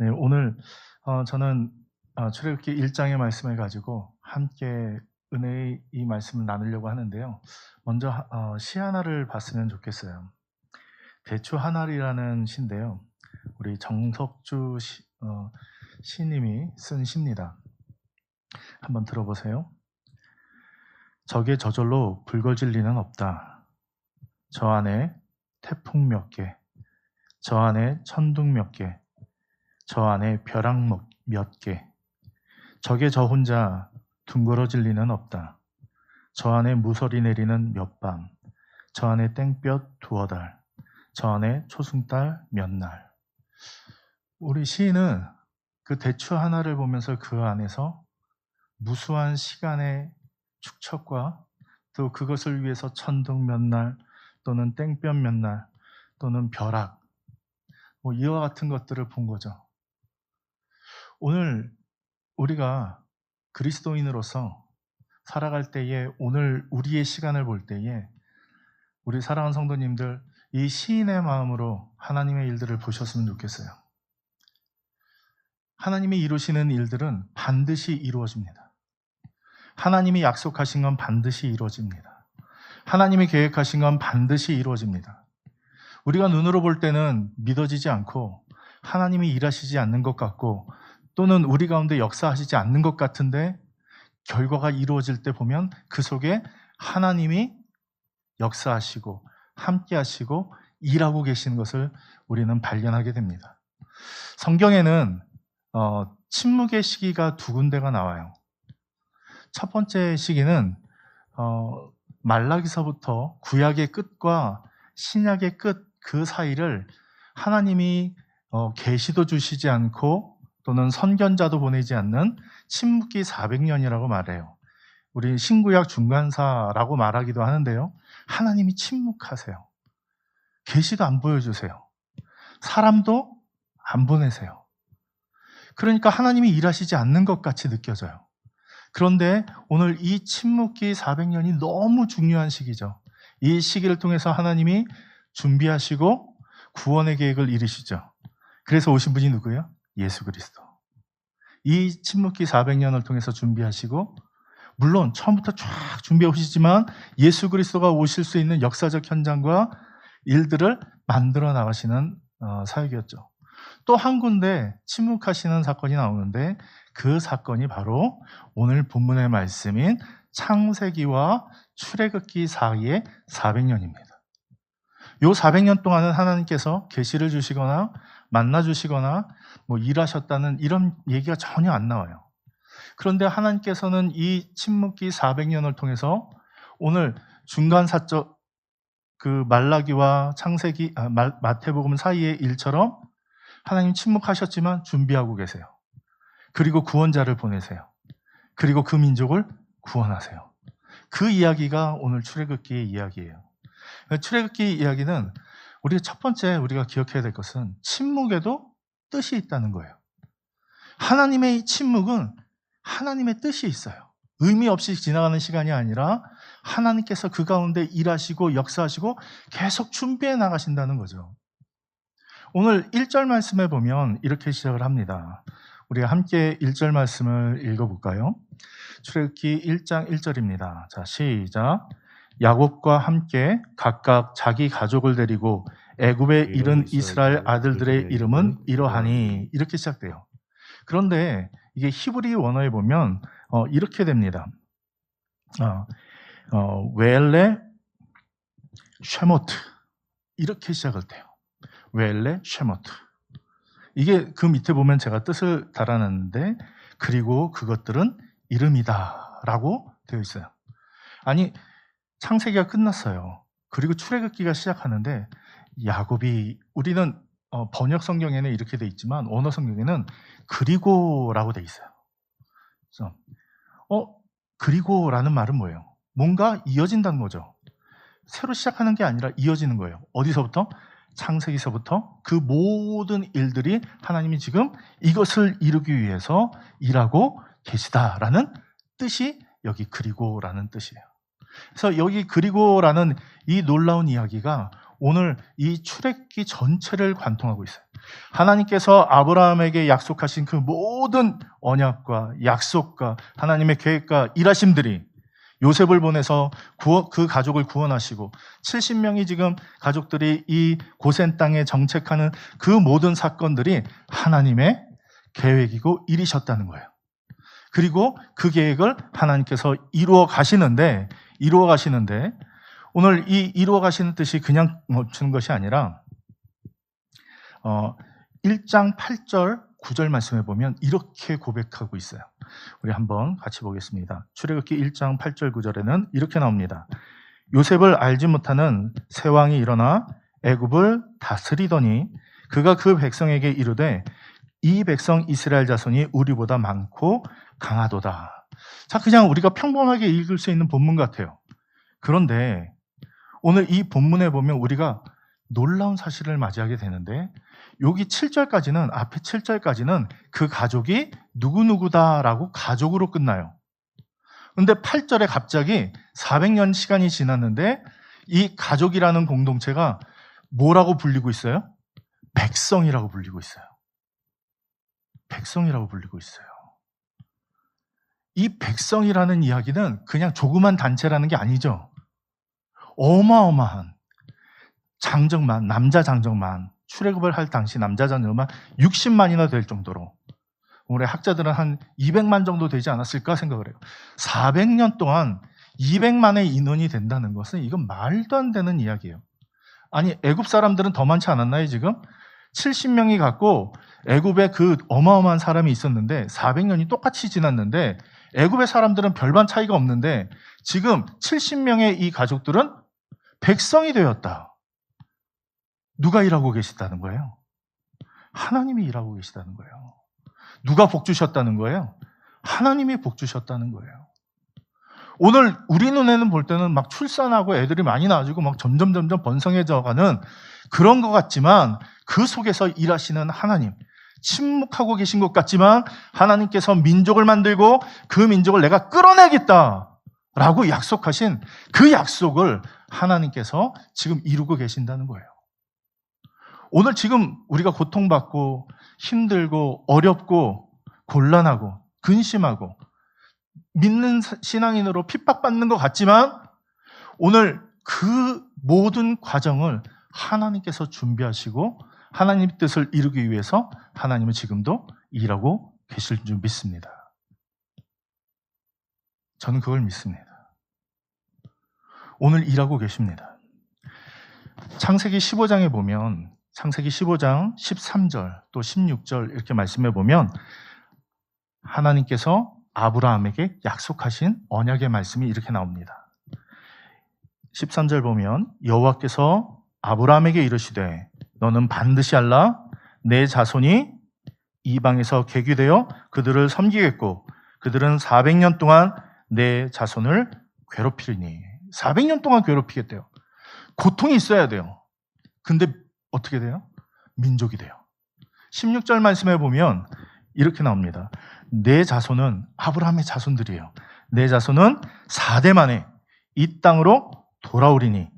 네, 오늘 어, 저는 어, 출애굽기 1장의 말씀을 가지고 함께 은혜의 이 말씀을 나누려고 하는데요. 먼저 하- 어, 시 하나를 봤으면 좋겠어요. 대추 하나리라는 시인데요. 우리 정석주 시, 어, 시님이 쓴 시입니다. 한번 들어보세요. 적의 저절로 붉어질 리는 없다. 저 안에 태풍 몇 개, 저 안에 천둥 몇 개, 저 안에 벼락 몇- 몇 개. 적의 저 혼자 둥그러질 리는 없다. 저 안에 무서리 내리는 몇 밤, 저 안에 땡볕 두어 달, 저 안에 초승달 몇 날. 우리 시인은 그 대추 하나를 보면서 그 안에서 무수한 시간의 축척과 또 그것을 위해서 천둥 몇 날 또는 땡볕 몇 날 또는 벼락 뭐 이와 같은 것들을 본 거죠. 오늘 우리가 그리스도인으로서 살아갈 때에 오늘 우리의 시간을 볼 때에 우리 사랑하는 성도님들 이 시인의 마음으로 하나님의 일들을 보셨으면 좋겠어요. 하나님이 이루시는 일들은 반드시 이루어집니다. 하나님이 약속하신 건 반드시 이루어집니다. 하나님이 계획하신 건 반드시 이루어집니다. 우리가 눈으로 볼 때는 믿어지지 않고 하나님이 일하시지 않는 것 같고 또는 우리 가운데 역사하시지 않는 것 같은데 결과가 이루어질 때 보면 그 속에 하나님이 역사하시고 함께 하시고 일하고 계시는 것을 우리는 발견하게 됩니다. 성경에는 어, 침묵의 시기가 두 군데가 나와요. 첫 번째 시기는 어, 말라기서부터 구약의 끝과 신약의 끝 그 사이를 하나님이 어, 계시도 주시지 않고 또는 선견자도 보내지 않는 침묵기 400년이라고 말해요. 우리 신구약 중간사라고 말하기도 하는데요. 하나님이 침묵하세요. 계시도 안 보여주세요. 사람도 안 보내세요. 그러니까 하나님이 일하시지 않는 것 같이 느껴져요. 그런데 오늘 이 침묵기 400년이 너무 중요한 시기죠. 이 시기를 통해서 하나님이 준비하시고 구원의 계획을 이루시죠. 그래서 오신 분이 누구예요? 예수 그리스도. 이 침묵기 400년을 통해서 준비하시고 물론 처음부터 쫙 준비해 오시지만 예수 그리스도가 오실 수 있는 역사적 현장과 일들을 만들어 나가시는 어, 사역이었죠. 또 한 군데 침묵하시는 사건이 나오는데 그 사건이 바로 오늘 본문의 말씀인 창세기와 출애굽기 사이의 400년입니다. 요 400년 동안은 하나님께서 계시를 주시거나 만나 주시거나 뭐 일하셨다는 이런 얘기가 전혀 안 나와요. 그런데 하나님께서는 이 침묵기 400년을 통해서 오늘 중간 사적 그 말라기와 창세기 아, 마- 마태복음 사이의 일처럼 하나님 침묵하셨지만 준비하고 계세요. 그리고 구원자를 보내세요. 그리고 그 민족을 구원하세요. 그 이야기가 오늘 출애굽기의 이야기예요. 출애굽기 이야기는 우리가 첫 번째 우리가 기억해야 될 것은 침묵에도 뜻이 있다는 거예요. 하나님의 침묵은 하나님의 뜻이 있어요. 의미 없이 지나가는 시간이 아니라 하나님께서 그 가운데 일하시고 역사하시고 계속 준비해 나가신다는 거죠. 오늘 1절 말씀에 보면 이렇게 시작을 합니다. 우리가 함께 1절 말씀을 읽어볼까요? 출애굽기 1장 1절입니다. 자, 시작. 야곱과 함께 각각 자기 가족을 데리고 애굽에 이른 이스라엘 아들들의 이름은 이러하니 이렇게 시작돼요. 그런데 이게 히브리 원어에 보면 어, 이렇게 됩니다. 어, 어, 웰레 쉐모트 이렇게 시작을 돼요. 웰레 쉐모트 이게 그 밑에 보면 제가 뜻을 달아놨는데 그리고 그것들은 이름이다라고 되어 있어요. 아니 창세기가 끝났어요. 그리고 출애굽기가 시작하는데 야곱이 우리는 어, 번역 성경에는 이렇게 돼 있지만 원어 성경에는 그리고라고 돼 있어요. 그래서 어 그리고라는 말은 뭐예요? 뭔가 이어진다는 거죠. 새로 시작하는 게 아니라 이어지는 거예요. 어디서부터? 창세기서부터 그 모든 일들이 하나님이 지금 이것을 이루기 위해서 일하고 계시다라는 뜻이 여기 그리고라는 뜻이에요. 그래서 여기 그리고라는 이 놀라운 이야기가 오늘 이 출애굽기 전체를 관통하고 있어요. 하나님께서 아브라함에게 약속하신 그 모든 언약과 약속과 하나님의 계획과 일하심들이 요셉을 보내서 그 가족을 구원하시고 70명이 지금 가족들이 이 고센 땅에 정책하는 그 모든 사건들이 하나님의 계획이고 일이셨다는 거예요. 그리고 그 계획을 하나님께서 이루어 가시는데 이루어 가시는데 오늘 이 이루어 가시는 뜻이 그냥 멈추는 것이 아니라 어 1장 8절 9절 말씀해 보면 이렇게 고백하고 있어요. 우리 한번 같이 보겠습니다. 출애굽기 1장 8절 9절에는 이렇게 나옵니다. 요셉을 알지 못하는 새 왕이 일어나 애굽을 다스리더니 그가 그 백성에게 이르되 이 백성 이스라엘 자손이 우리보다 많고 강하도다. 자, 그냥 우리가 평범하게 읽을 수 있는 본문 같아요. 그런데 오늘 이 본문에 보면 우리가 놀라운 사실을 맞이하게 되는데 여기 7절까지는 앞에 7절까지는 그 가족이 누구누구다라고 가족으로 끝나요. 근데 8절에 갑자기 400년 시간이 지났는데 이 가족이라는 공동체가 뭐라고 불리고 있어요? 백성이라고 불리고 있어요. 백성이라고 불리고 있어요. 이 백성이라는 이야기는 그냥 조그만 단체라는 게 아니죠. 어마어마한 장정만, 남자 장정만, 출애굽을 할 당시 남자 장정만 60만이나 될 정도로 우리 학자들은 한 200만 정도 되지 않았을까 생각을 해요. 400년 동안 200만의 인원이 된다는 것은 이건 말도 안 되는 이야기예요. 아니 애굽 사람들은 더 많지 않았나요 지금? 70명이 갖고 애굽에 그 어마어마한 사람이 있었는데 400년이 똑같이 지났는데 애굽의 사람들은 별반 차이가 없는데 지금 70명의 이 가족들은 백성이 되었다. 누가 일하고 계시다는 거예요? 하나님이 일하고 계시다는 거예요. 누가 복 주셨다는 거예요? 하나님이 복 주셨다는 거예요. 오늘 우리 눈에는 볼 때는 막 출산하고 애들이 많이 나와지고 막 점점 점점 번성해져 가는 그런 것 같지만 그 속에서 일하시는 하나님, 침묵하고 계신 것 같지만 하나님께서 민족을 만들고 그 민족을 내가 끌어내겠다. 라고 약속하신 그 약속을 하나님께서 지금 이루고 계신다는 거예요. 오늘 지금 우리가 고통받고 힘들고 어렵고 곤란하고 근심하고 믿는 신앙인으로 핍박받는 것 같지만 오늘 그 모든 과정을 하나님께서 준비하시고 하나님 뜻을 이루기 위해서 하나님은 지금도 일하고 계실 줄 믿습니다. 저는 그걸 믿습니다. 오늘 일하고 계십니다. 창세기 15장에 보면 창세기 15장 13절 또 16절 이렇게 말씀해 보면 하나님께서 아브라함에게 약속하신 언약의 말씀이 이렇게 나옵니다. 13절 보면 여호와께서 아브라함에게 이르시되 너는 반드시 알라 내 자손이 이방에서 개귀되어 그들을 섬기겠고 그들은 400년 동안 내 자손을 괴롭히리니 400년 동안 괴롭히겠대요. 고통이 있어야 돼요. 근데 어떻게 돼요? 민족이 돼요. 16절 말씀에 보면 이렇게 나옵니다. 내 자손은 아브라함의 자손들이에요. 내 자손은 4대 만에 이 땅으로 돌아오리니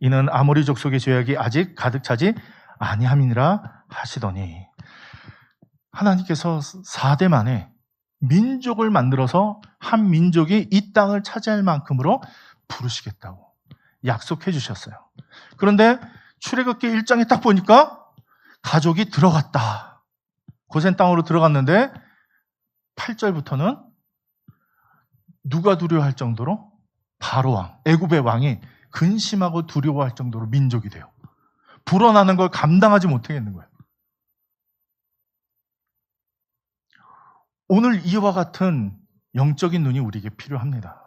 이는 아모리 족속의 죄악이 아직 가득 차지 아니함이니라 하시더니 하나님께서 4대 만에 민족을 만들어서 한 민족이 이 땅을 차지할 만큼으로 부르시겠다고 약속해 주셨어요. 그런데 출애굽기 1장에 딱 보니까 가족이 들어갔다. 고센 땅으로 들어갔는데 8절부터는 누가 두려워할 정도로 바로 왕, 애굽의 왕이 근심하고 두려워할 정도로 민족이 돼요. 불어나는 걸 감당하지 못하겠는 거예요. 오늘 이와 같은 영적인 눈이 우리에게 필요합니다.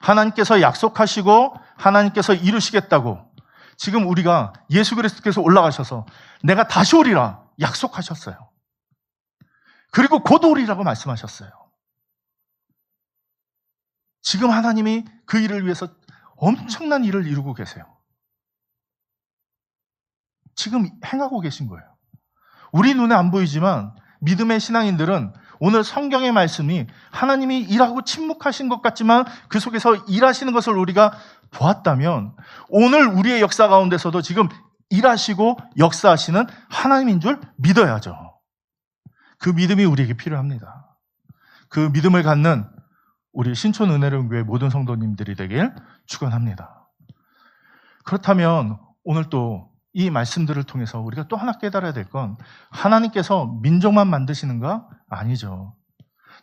하나님께서 약속하시고 하나님께서 이루시겠다고 지금 우리가 예수 그리스도께서 올라가셔서 내가 다시 오리라 약속하셨어요. 그리고 곧 오리라고 말씀하셨어요. 지금 하나님이 그 일을 위해서 엄청난 일을 이루고 계세요. 지금 행하고 계신 거예요. 우리 눈에 안 보이지만 믿음의 신앙인들은 오늘 성경의 말씀이 하나님이 일하고 침묵하신 것 같지만 그 속에서 일하시는 것을 우리가 보았다면 오늘 우리의 역사 가운데서도 지금 일하시고 역사하시는 하나님인 줄 믿어야죠. 그 믿음이 우리에게 필요합니다. 그 믿음을 갖는 우리 신촌 은혜로운 교회 모든 성도님들이 되길 축원합니다. 그렇다면 오늘 또 이 말씀들을 통해서 우리가 또 하나 깨달아야 될 건 하나님께서 민족만 만드시는가? 아니죠.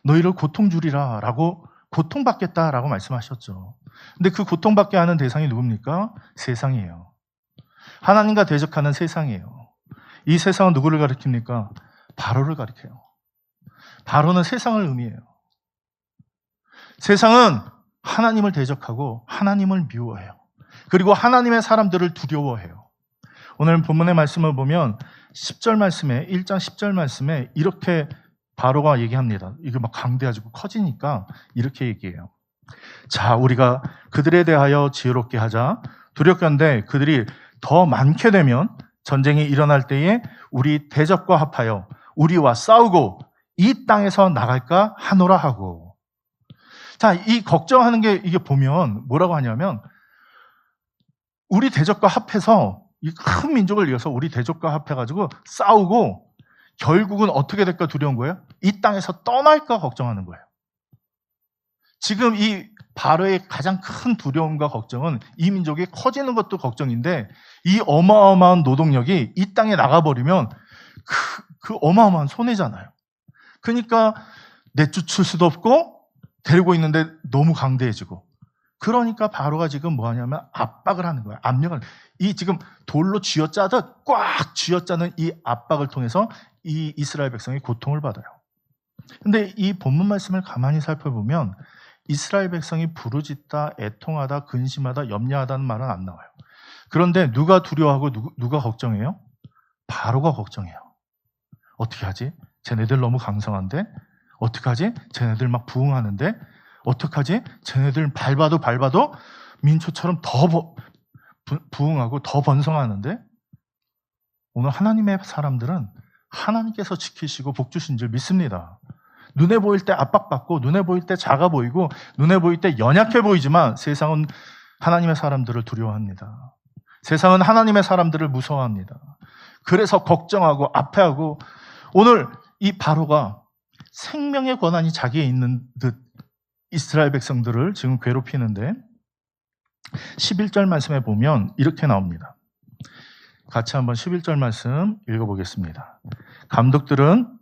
너희를 고통 주리라 라고 고통받겠다 라고 말씀하셨죠. 근데 그 고통받게 하는 대상이 누굽니까? 세상이에요. 하나님과 대적하는 세상이에요. 이 세상은 누구를 가리킵니까? 바로를 가리켜요. 바로는 세상을 의미해요. 세상은 하나님을 대적하고 하나님을 미워해요. 그리고 하나님의 사람들을 두려워해요. 오늘 본문의 말씀을 보면 10절 말씀에 1장 10절 말씀에 이렇게 바로가 얘기합니다. 이게 막 강대해지고 커지니까 이렇게 얘기해요. 자, 우리가 그들에 대하여 지혜롭게 하자. 두렵건대 그들이 더 많게 되면 전쟁이 일어날 때에 우리 대적과 합하여 우리와 싸우고 이 땅에서 나갈까 하노라 하고. 자, 이 걱정하는 게 이게 보면 뭐라고 하냐면 우리 대적과 합해서 이 큰 민족을 이어서 우리 대적과 합해가지고 싸우고 결국은 어떻게 될까 두려운 거예요? 이 땅에서 떠날까 걱정하는 거예요. 지금 이 바로의 가장 큰 두려움과 걱정은 이 민족이 커지는 것도 걱정인데 이 어마어마한 노동력이 이 땅에 나가버리면 그, 그 어마어마한 손해잖아요. 그러니까 내쫓을 수도 없고 데리고 있는데 너무 강대해지고 그러니까 바로가 지금 뭐 하냐면 압박을 하는 거예요. 압력을. 이 지금 돌로 쥐어짜듯 꽉 쥐어짜는 이 압박을 통해서 이 이스라엘 백성이 고통을 받아요. 근데 이 본문 말씀을 가만히 살펴보면 이스라엘 백성이 부르짖다, 애통하다, 근심하다, 염려하다는 말은 안 나와요. 그런데 누가 두려워하고 누구, 누가 걱정해요? 바로가 걱정해요. 어떻게 하지? 쟤네들 너무 강성한데? 어떻게 하지? 쟤네들 막 부흥하는데? 어떡하지? 쟤네들 밟아도 밟아도 민초처럼 더 부흥하고 더 번성하는데 오늘 하나님의 사람들은 하나님께서 지키시고 복 주신 줄 믿습니다. 눈에 보일 때 압박받고 눈에 보일 때 작아 보이고 눈에 보일 때 연약해 보이지만 세상은 하나님의 사람들을 두려워합니다. 세상은 하나님의 사람들을 무서워합니다. 그래서 걱정하고 앞에하고 오늘 이 바로가 생명의 권한이 자기에 있는 듯 이스라엘 백성들을 지금 괴롭히는데 11절 말씀에 보면 이렇게 나옵니다. 같이 한번 11절 말씀 읽어보겠습니다. 감독들은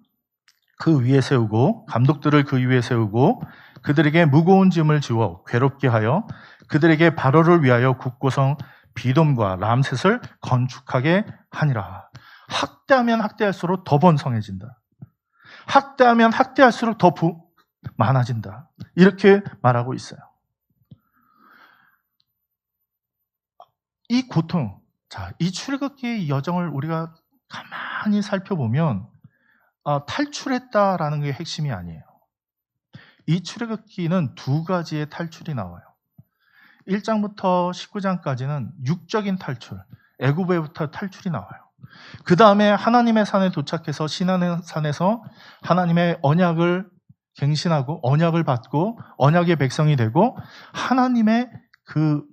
그 위에 세우고 감독들을 그 위에 세우고 그들에게 무거운 짐을 지워 괴롭게 하여 그들에게 바로를 위하여 국고성 비돔과 람셋을 건축하게 하니라. 학대하면 학대할수록 더 번성해진다. 학대하면 학대할수록 더 부, 많아진다. 이렇게 말하고 있어요. 이 고통, 자, 이 출애굽기의 여정을 우리가 가만히 살펴보면 아, 탈출했다라는 게 핵심이 아니에요. 이 출애굽기는 두 가지의 탈출이 나와요. 1장부터 19장까지는 육적인 탈출, 애굽에부터 탈출이 나와요. 그 다음에 하나님의 산에 도착해서 신안의 산에서 하나님의 언약을 갱신하고 언약을 받고 언약의 백성이 되고 하나님의 그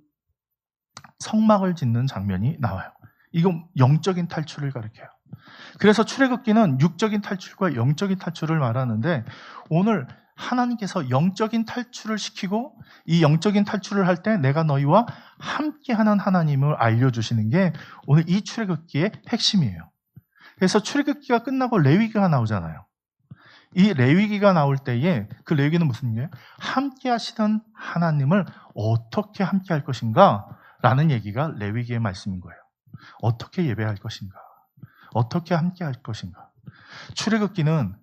성막을 짓는 장면이 나와요. 이건 영적인 탈출을 가리켜요. 그래서 출애굽기는 육적인 탈출과 영적인 탈출을 말하는데 오늘 하나님께서 영적인 탈출을 시키고 이 영적인 탈출을 할 때 내가 너희와 함께하는 하나님을 알려주시는 게 오늘 이 출애굽기의 핵심이에요. 그래서 출애굽기가 끝나고 레위기가 나오잖아요. 이 레위기가 나올 때에 그 레위기는 무슨 얘기예요? 함께 하시던 하나님을 어떻게 함께 할 것인가? 라는 얘기가 레위기의 말씀인 거예요. 어떻게 예배할 것인가? 어떻게 함께 할 것인가? 출애굽기는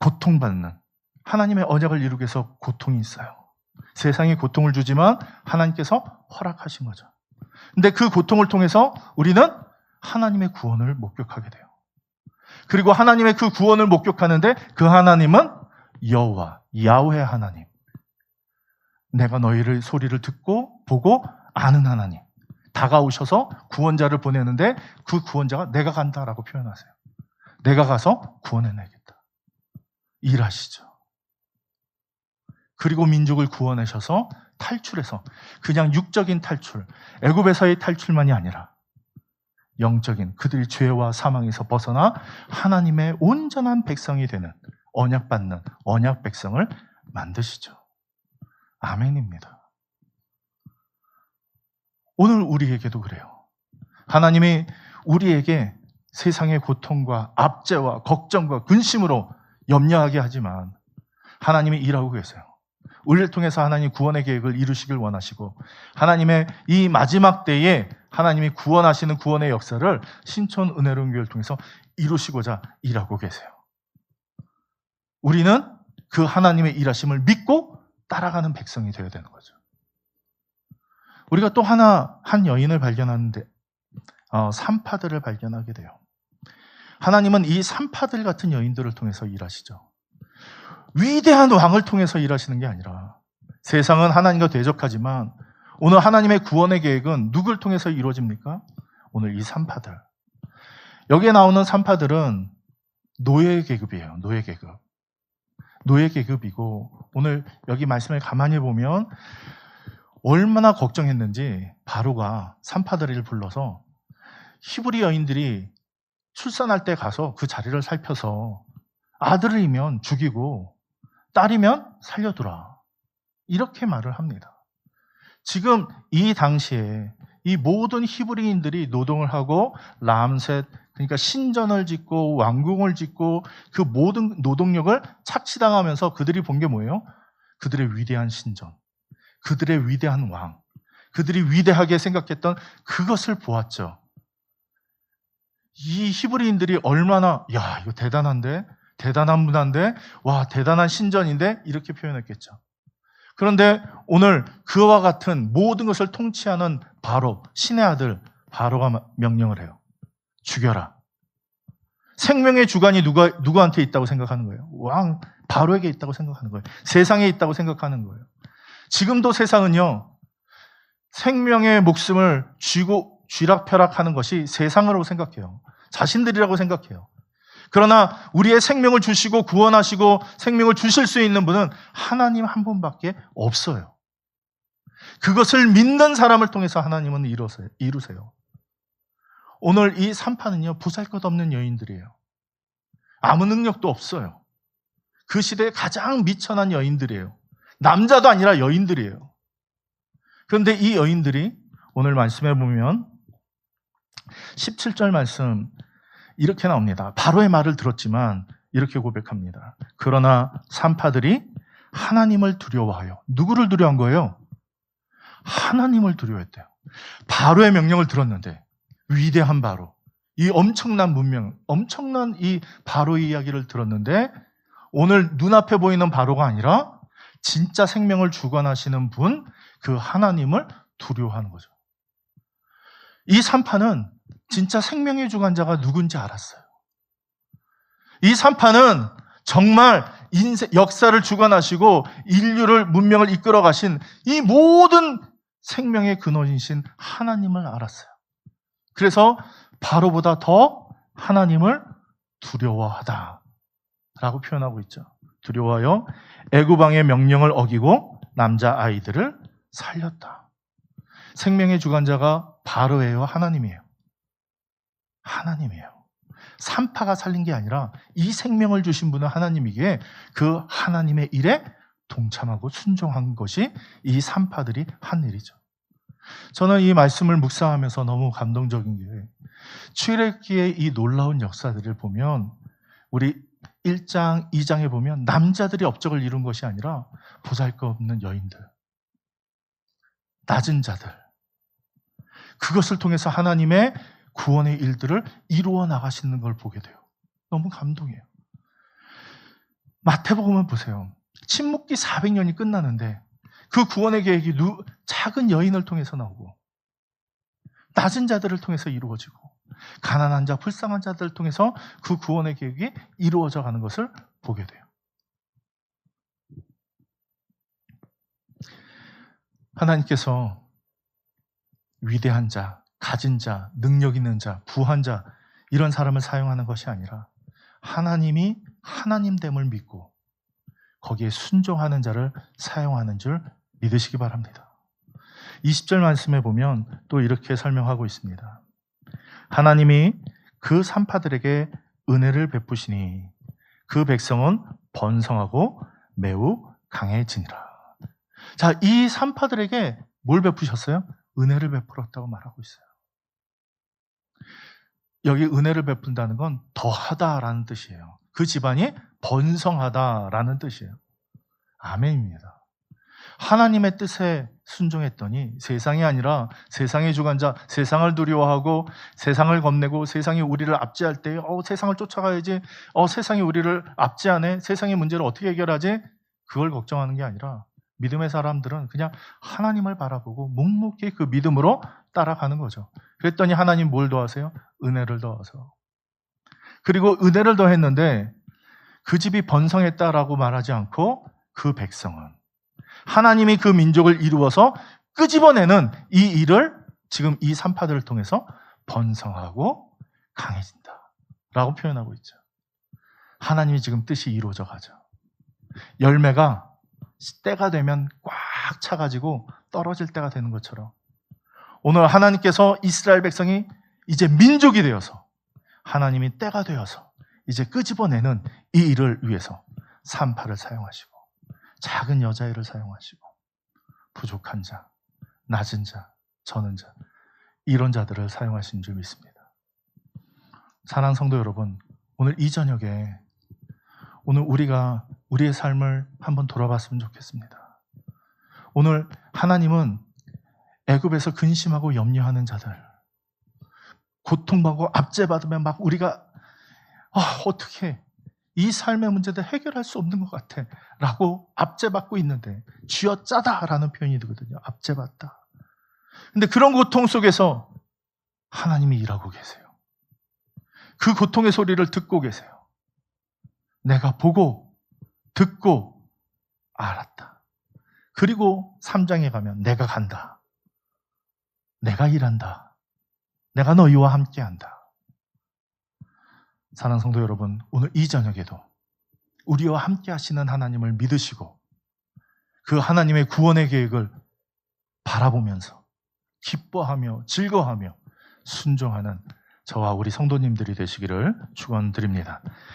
고통받는 하나님의 언약을 이루기 위해서 고통이 있어요. 세상에 고통을 주지만 하나님께서 허락하신 거죠. 근데 그 고통을 통해서 우리는 하나님의 구원을 목격하게 돼요. 그리고 하나님의 그 구원을 목격하는데 그 하나님은 여호와 야훼 하나님. 내가 너희를 소리를 듣고 보고 아는 하나님. 다가오셔서 구원자를 보내는데 그 구원자가 내가 간다라고 표현하세요. 내가 가서 구원해내겠다. 일하시죠. 그리고 민족을 구원하셔서 탈출해서 그냥 육적인 탈출, 애굽에서의 탈출만이 아니라 영적인 그들이 죄와 사망에서 벗어나 하나님의 온전한 백성이 되는 언약받는 언약 백성을 만드시죠. 아멘입니다. 오늘 우리에게도 그래요. 하나님이 우리에게 세상의 고통과 압제와 걱정과 근심으로 염려하게 하지만 하나님이 일하고 계세요. 우리를 통해서 하나님 구원의 계획을 이루시길 원하시고 하나님의 이 마지막 때에 하나님이 구원하시는 구원의 역사를 신촌 은혜로운 교회를 통해서 이루시고자 일하고 계세요. 우리는 그 하나님의 일하심을 믿고 따라가는 백성이 되어야 되는 거죠. 우리가 또 하나 한 여인을 발견하는데 어, 산파들을 발견하게 돼요. 하나님은 이 산파들 같은 여인들을 통해서 일하시죠. 위대한 왕을 통해서 일하시는 게 아니라 세상은 하나님과 대적하지만 오늘 하나님의 구원의 계획은 누굴 통해서 이루어집니까? 오늘 이 산파들. 여기에 나오는 산파들은 노예 계급이에요. 노예 계급. 노예 계급이고 오늘 여기 말씀을 가만히 보면 얼마나 걱정했는지 바로가 산파들을 불러서 히브리 여인들이 출산할 때 가서 그 자리를 살펴서 아들이면 죽이고 딸이면 살려두라. 이렇게 말을 합니다. 지금 이 당시에 이 모든 히브리인들이 노동을 하고 람셋 그러니까 신전을 짓고 왕궁을 짓고 그 모든 노동력을 착취당하면서 그들이 본 게 뭐예요? 그들의 위대한 신전, 그들의 위대한 왕, 그들이 위대하게 생각했던 그것을 보았죠. 이 히브리인들이 얼마나 야 이거 대단한데 대단한 문화인데 와 대단한 신전인데 이렇게 표현했겠죠. 그런데 오늘 그와 같은 모든 것을 통치하는 바로 신의 아들 바로가 명령을 해요. 죽여라. 생명의 주관이 누가 누구한테 있다고 생각하는 거예요? 왕 바로에게 있다고 생각하는 거예요. 세상에 있다고 생각하는 거예요. 지금도 세상은요 생명의 목숨을 쥐고 쥐락펴락하는 것이 세상으로 생각해요. 자신들이라고 생각해요. 그러나 우리의 생명을 주시고 구원하시고 생명을 주실 수 있는 분은 하나님 한 분밖에 없어요. 그것을 믿는 사람을 통해서 하나님은 이루세요. 오늘 이 산파는요, 부살 것 없는 여인들이에요. 아무 능력도 없어요. 그 시대에 가장 미천한 여인들이에요. 남자도 아니라 여인들이에요. 그런데 이 여인들이 오늘 말씀해 보면 17절 말씀 이렇게 나옵니다. 바로의 말을 들었지만 이렇게 고백합니다. 그러나 산파들이 하나님을 두려워하여 누구를 두려워한 거예요? 하나님을 두려워했대요. 바로의 명령을 들었는데 위대한 바로 이 엄청난 문명, 엄청난 이 바로의 이야기를 들었는데 오늘 눈앞에 보이는 바로가 아니라 진짜 생명을 주관하시는 분, 그 하나님을 두려워하는 거죠. 이 산파는 진짜 생명의 주관자가 누군지 알았어요. 이 산파는 정말 인생, 역사를 주관하시고 인류를, 문명을 이끌어 가신 이 모든 생명의 근원이신 하나님을 알았어요. 그래서 바로보다 더 하나님을 두려워하다. 라고 표현하고 있죠. 두려워하여 애구방의 명령을 어기고 남자 아이들을 살렸다. 생명의 주관자가 바로예요, 하나님이에요. 하나님이에요. 산파가 살린 게 아니라 이 생명을 주신 분은 하나님이기에 그 하나님의 일에 동참하고 순종한 것이 이 산파들이 한 일이죠. 저는 이 말씀을 묵상하면서 너무 감동적인 게 출애기의 이 놀라운 역사들을 보면 우리 1장, 2장에 보면 남자들이 업적을 이룬 것이 아니라 보잘 것 없는 여인들, 낮은 자들. 그것을 통해서 하나님의 구원의 일들을 이루어 나가시는 걸 보게 돼요. 너무 감동이에요. 마태복음을 보세요. 침묵기 400년이 끝나는데 그 구원의 계획이 누, 작은 여인을 통해서 나오고 낮은 자들을 통해서 이루어지고 가난한 자, 불쌍한 자들을 통해서 그 구원의 계획이 이루어져 가는 것을 보게 돼요. 하나님께서 위대한 자, 가진 자, 능력 있는 자, 부한 자, 이런 사람을 사용하는 것이 아니라 하나님이 하나님됨을 믿고 거기에 순종하는 자를 사용하는 줄 믿으시기 바랍니다. 20절 말씀에 보면 또 이렇게 설명하고 있습니다. 하나님이 그 산파들에게 은혜를 베푸시니 그 백성은 번성하고 매우 강해지니라. 자, 이 산파들에게 뭘 베푸셨어요? 은혜를 베풀었다고 말하고 있어요. 여기 은혜를 베푼다는 건 더하다라는 뜻이에요. 그 집안이 번성하다라는 뜻이에요. 아멘입니다. 하나님의 뜻에 순종했더니 세상이 아니라 세상의 주관자, 세상을 두려워하고 세상을 겁내고 세상이 우리를 압제할 때, 어, 세상을 쫓아가야지, 어, 세상이 우리를 압제하네, 세상의 문제를 어떻게 해결하지? 그걸 걱정하는 게 아니라 믿음의 사람들은 그냥 하나님을 바라보고 묵묵히 그 믿음으로 따라가는 거죠. 그랬더니 하나님 뭘 더하세요? 은혜를 더하서. 그리고 은혜를 더했는데 그 집이 번성했다라고 말하지 않고 그 백성은 하나님이 그 민족을 이루어서 끄집어내는 이 일을 지금 이 산파들을 통해서 번성하고 강해진다. 라고 표현하고 있죠. 하나님이 지금 뜻이 이루어져 가죠. 열매가 때가 되면 꽉 차가지고 떨어질 때가 되는 것처럼 오늘 하나님께서 이스라엘 백성이 이제 민족이 되어서 하나님이 때가 되어서 이제 끄집어내는 이 일을 위해서 산파를 사용하시고 작은 여자애를 사용하시고 부족한 자, 낮은 자, 저는 자 이런 자들을 사용하신 줄 믿습니다. 사랑 성도 여러분, 오늘 이 저녁에 오늘 우리가 우리의 삶을 한번 돌아봤으면 좋겠습니다. 오늘 하나님은 애굽에서 근심하고 염려하는 자들, 고통받고 압제받으면 막 우리가 아, 어떻게 이 삶의 문제도 해결할 수 없는 것 같아 라고 압제받고 있는데 쥐어 짜다 라는 표현이 되거든요. 압제받다. 근데 그런 고통 속에서 하나님이 일하고 계세요. 그 고통의 소리를 듣고 계세요. 내가 보고 듣고 알았다. 그리고 3장에 가면 내가 간다. 내가 일한다. 내가 너희와 함께 한다. 사랑 성도 여러분, 오늘 이 저녁에도 우리와 함께 하시는 하나님을 믿으시고 그 하나님의 구원의 계획을 바라보면서 기뻐하며 즐거워하며 순종하는 저와 우리 성도님들이 되시기를 축원드립니다.